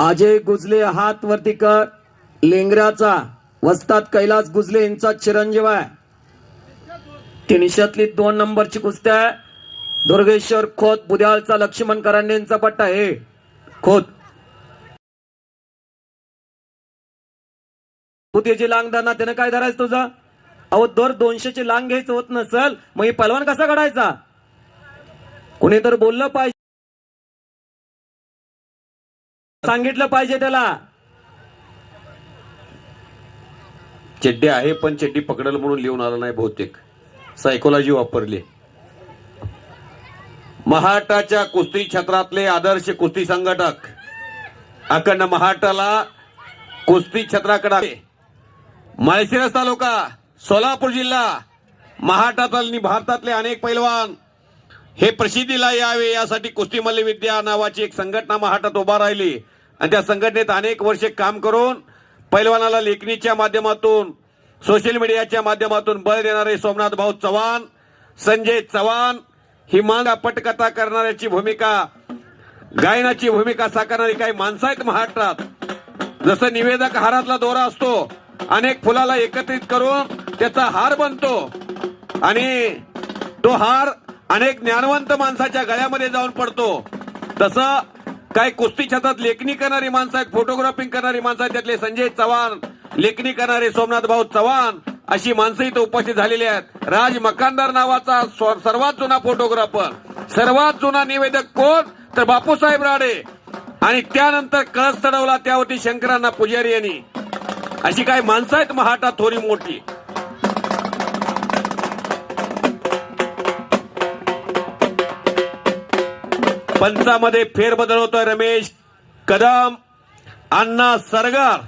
अजय गुजले हात वरती कर. लेंगऱ्याचा वस्ताद कैलास गुजले यांचा चिरंजीव आहे. तिनशातली दोन नंबरची कुस्त्या आहे. दुर्गेश्वर खोत बुद्याळचा लक्ष्मण करांडेंचा पट्टा हे खोत. तू त्याची लांग धरणार त्यानं काय धरायचं तुझं? अहो दर दोनशेची लांग घ्यायचं होत नसल मग हे पलवान कसा काढायचा कुणी तर बोललं पाहिजे. सांगितलं पाहिजे त्याला. चड्डी आहे पण चड्डी पकडल म्हणून लिहून आला नाही बहुतेक. सायकोलॉजी वापरली. महाटाच्या कुस्ती क्षेत्रातले आदर्श कुस्ती संघटक. अखंड महाटाला कुस्ती क्षेत्राकडे माळशिरस तालुका सोलापूर जिल्हा महाटातील भारतातले अनेक पैलवान. हे प्रसिद्धीला यावे यासाठी कुस्ती मल्लविद्या नावाची एक संघटना महाटात उभा राहिली. आणि त्या संघटनेत अनेक वर्षे काम करून पैलवानाला लेखणीच्या माध्यमातून सोशल मीडियाच्या माध्यमातून बळ देणारे सोमनाथ भाऊ चव्हाण संजय चव्हाण ही मांगा पटकथा करणाऱ्याची भूमिका गायनाची भूमिका साकारणारी काही माणसं आहेत महाराष्ट्रात. जसं निवेदक हारातला दोरा असतो अनेक फुलाला एकत्रित करून त्याचा हार बनतो. आणि तो हार अनेक ज्ञानवंत माणसाच्या गळ्यामध्ये जाऊन पडतो. तसं काही कुस्ती छतात लेखणी करणारी माणसं आहेत फोटोग्राफिंग करणारी माणसं आहेत त्यातले संजय चव्हाण लेखणी करणारे सोमनाथ भाऊ चव्हाण अशी माणसं इथं उपस्थित झालेली आहेत. राज मकानदार नावाचा सर्वात जुना फोटोग्राफर सर्वात जुना निवेदक कोण? तर बापूसाहेब राडे. आणि त्यानंतर कळस चढवला त्यावरती शंकरांना पुजारी यांनी. अशी काही माणसं आहेत महाटा थोरी मोठी. पंचामध्ये फेरबदल होतोय रमेश कदम अण्णा सरगार.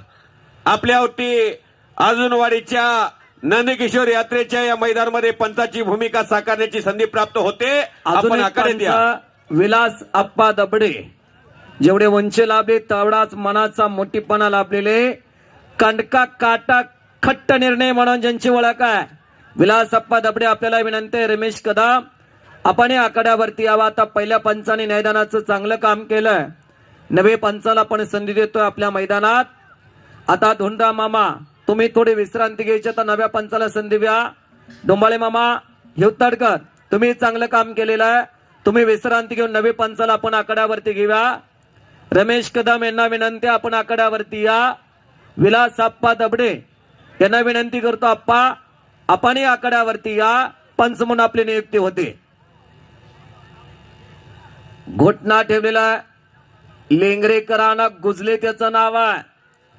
आपल्यावरती अर्जुनवाडीच्या नंदकिशोर यात्रेच्या या मैदानामध्ये पंचाची भूमिका साकारण्याची संधी प्राप्त होते. आपण एक आखाड्यात या पंच, विलास आप्पा दबडे. जेवढे वंचे लाभले तेवढाच मनाचा मोठीपणा लाभलेले. कंडका काटा खट्ट निर्णय म्हणून ज्यांची ओळख आहे. विलास आप्पा दबडे आपल्याला विनंती आहे रमेश कदम. आपण या आकड्यावरती यावा. आता पहिल्या पंचाने मैदानाचं चांगलं काम केलंय. नवे पंचाला पण संधी देतोय आपल्या मैदानात. आता धोंडा मामा तुम्ही थोडी विश्रांती घ्यायची तर नव्या पंचाला संधी द्या. डोंबाळे मामा हिवतडकर तुम्ही चांगलं काम केलेलं आहे. तुम्ही विश्रांती घेऊन नवे पंचाला आपण आकड्यावरती घेऊया. रमेश कदम यांना विनंती आपण आकड्यावरती या. विलास आप्पा दबडे यांना विनंती करतो आप्पा आपणही आकड्यावरती या. पंच म्हणून आपली नियुक्ती होते. घोटना ठेवलेला आहे लेंगरेकरांना गुजले त्याचं नाव आहे.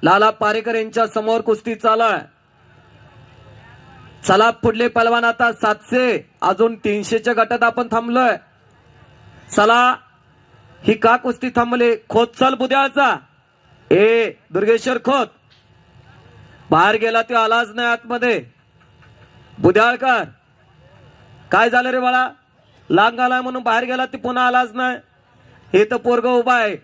लाला पारेकर यांच्या समोर कुस्ती चालू चला पुढले पलवान आता सातशे अजून तीनशेच्या गटात आपण थांबलोय. चला ही का कुस्ती थांबले? खोत चल बुद्याचा ए दुर्गेश्वर खोत. बाहेर गेला तो आलाच नाही आतमध्ये. बुद्याळकर काय झालं रे बाळा? लांग आलाय म्हणून बाहेर गेला ती पुन्हा आलाच नाही. हे तर पोरग उभा आहे.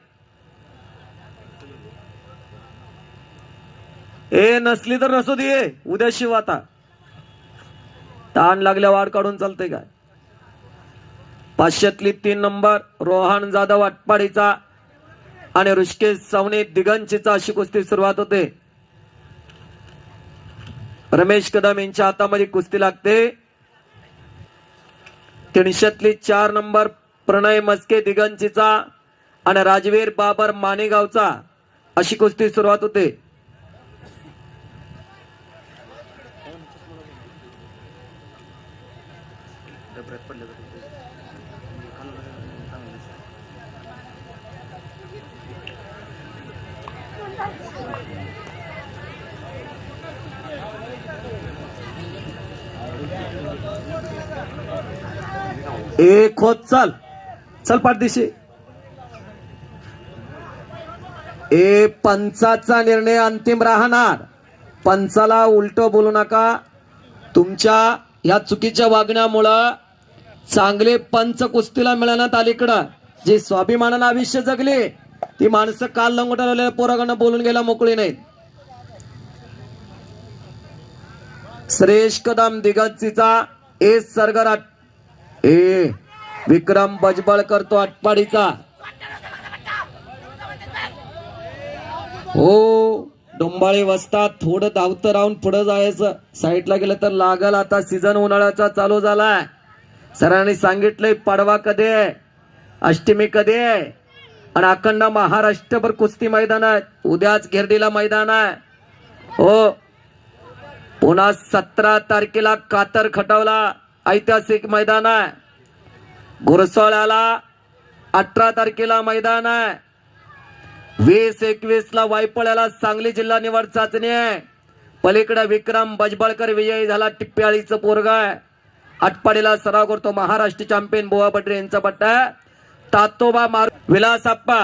ए नसली तर नसू दे. उद्या शिव आता. ताण लागल्या वाढ काढून चालते काय? पाचशेतली तीन नंबर रोहन जाधव आटपाडीचा आणि ऋषिकेश सवणे दिगंचीचा अशी कुस्ती सुरुवात होते. रमेश कदम यांच्या हातामध्ये कुस्ती लागते. तीनशेतली चार नंबर प्रणय मस्के दिगंचीचा आणि राजवीर बाबर मानेगावचा अशी कुस्ती सुरुवात होते. ए होत चल. चल पाठदिशी. ए पंचाचा निर्णय अंतिम राहणार. पंचाला उलट बोलू नका. तुमच्या या चुकीच्या वागण्यामुळं चांगले पंच कुस्तीला मिळवण्यात अलीकडं. जे स्वाभिमानानं आयुष्य जगले ती माणसं काल लंगोटाला पोराकडनं बोलून गेला मोकळी नाहीत. श्रेष कदम दिगंचीचा एस सरगराट ए विक्रम बजबळ करतो आटपाडीचा. हो डोंबाळे वस्तात थोडं धावतं राहून पुढं जायचं. साईडला गेलं तर लागल आता सीझन उन्हाळ्याचा चालू झालाय. सरांनी सांगितलंय पाडवा कधी आहे? अष्टमी कधी आहे? आणि अखंड महाराष्ट्रभर कुस्ती मैदान आहे. उद्याच घेरडीला मैदान आहे. हो. पुन्हा सतरा तारखेला कातर खटवला. ऐतिहासिक मैदान आहे. घुरसोळ्याला अठरा तारखेला मैदान आहे. वीस एकवीस ला वायपळ्याला सांगली जिल्हा निवड चाचणी आहे. पलीकडे विक्रम बजबळकर विजयी झाला टिप्प्याळीचं पोरग आहे. आटपाडीला सराव करतो महाराष्ट्र चॅम्पियन बोवा बड्रे यांचा पट्टा आहे. तातोबा मार विलास आप्पा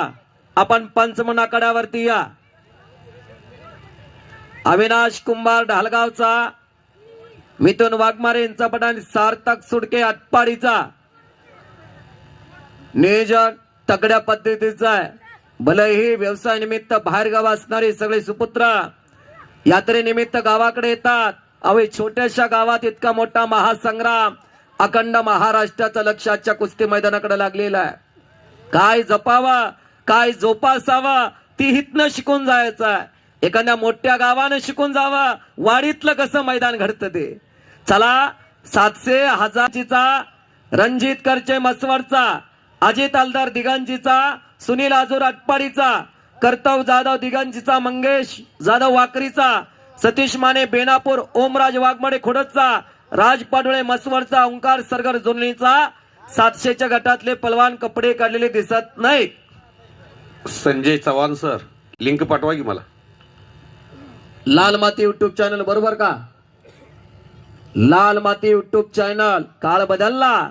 आपण पंचमन कड्यावरती या. अविनाश कुंभार ढालगावचा मिथुन वाघमारे यांचा पट आणि सार्थक सुडके आटपाडीचा. नियोजन तगड्या पद्धतीचं आहे. भलेही व्यवसाय निमित्त बाहेरगाव असणारे सगळे सुपुत्र यात्रेनिमित्त गावाकडे येतात. अवे छोट्याशा गावात इतका मोठा महासंग्राम अखंड महाराष्ट्राचं लक्ष आजच्या कुस्ती मैदानाकडे लागलेलं आहे. काय जपावा काय जोपासावा ती हितनं शिकून जायचं आहे. एखाद्या मोठ्या गावानं शिकून जावा वाडीतलं कसं मैदान घडतं ते? चला सातशे हजारचीचा रणजित करचे मसवडचा अजित आलदार दिगांजीचा सुनील आजूर आटपाडीचा कर्तव जाधव दिगांजीचा मंगेश जाधव वाकरीचा सतीश माने बेनापूर ओमराज वाघमडे खोडदचा राज पाडोळे मसवडचा ओंकार सरगर जुर्णीचा सातशेच्या गटातले पलवान कपडे काढलेले दिसत नाहीत. संजय चव्हाण सर लिंक पाठवा की मला. लाल माती युट्यूब चॅनल बरोबर का? लाल माती युट्यूब चॅनल काळ बदलला.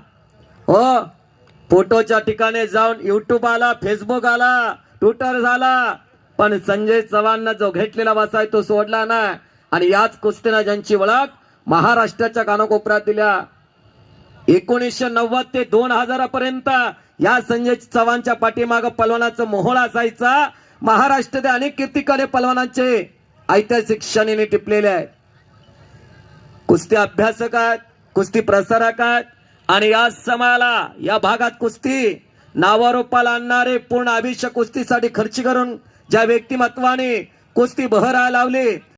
हो? फोटोच्या ठिकाणी जाऊन युट्यूब आला फेसबुक आला ट्विटर झाला. पण संजय चव्हाणनं जो घेतलेला वाचाय तो सोडला ना आणि याच कुस्तीनं ज्यांची ओळख महाराष्ट्राच्या कानाकोपऱ्यात दिल्या. एकोणीसशे नव्वद ते दोन हजारापर्यंत या संजय चव्हाणच्या पाठीमाग पलवानाचं मोहोळ असायचा. महाराष्ट्रात अनेक कीर्तिकाले पलवानांचे ऐतिहासिक क्षणीने टिपलेले आहेत. कुस्ती अभ्यासक आहेत कुस्ती प्रसारक आहेत आणि या समाजाला या भागात कुस्ती नावारोपाला आणणारे पूर्ण आयुष्य कुस्तीसाठी खर्च करून ज्या व्यक्तिमत्वाने कुस्ती बहरायला लावली